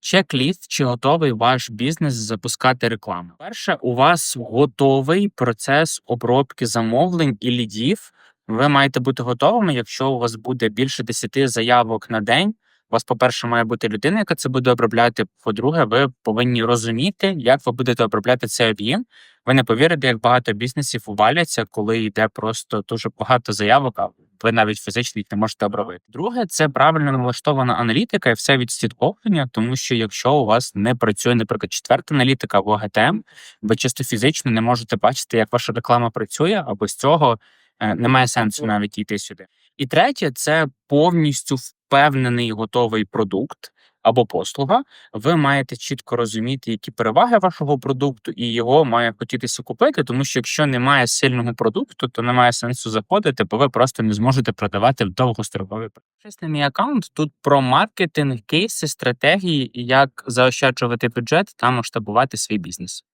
Чек-ліст, чи готовий ваш бізнес запускати рекламу. Перше, у вас готовий процес обробки замовлень і лідів. Ви маєте бути готовими, якщо у вас буде більше 10 заявок на день. У вас, по-перше, має бути людина, яка це буде обробляти. По-друге, ви повинні розуміти, як ви будете обробляти цей об'єм. Ви не повірите, як багато бізнесів уваляться, коли йде просто дуже багато заявок, ви навіть фізично їх не можете обробити. Друге, це правильно налаштована аналітика і все відслідковування, тому що якщо у вас не працює, наприклад, четверта аналітика або ГТМ, ви чисто фізично не можете бачити, як ваша реклама працює, або з цього е, немає сенсу навіть йти сюди. І третє, це повністю впевнений готовий продукт або послуга. Ви маєте чітко розуміти, які переваги вашого продукту, і його має хотітися купити. Тому що якщо немає сильного продукту, то немає сенсу заходити, бо ви просто не зможете продавати в довгостроковий Щось мій аккаунт тут про маркетинг, кейси, стратегії, як заощаджувати бюджет та масштабувати свій бізнес.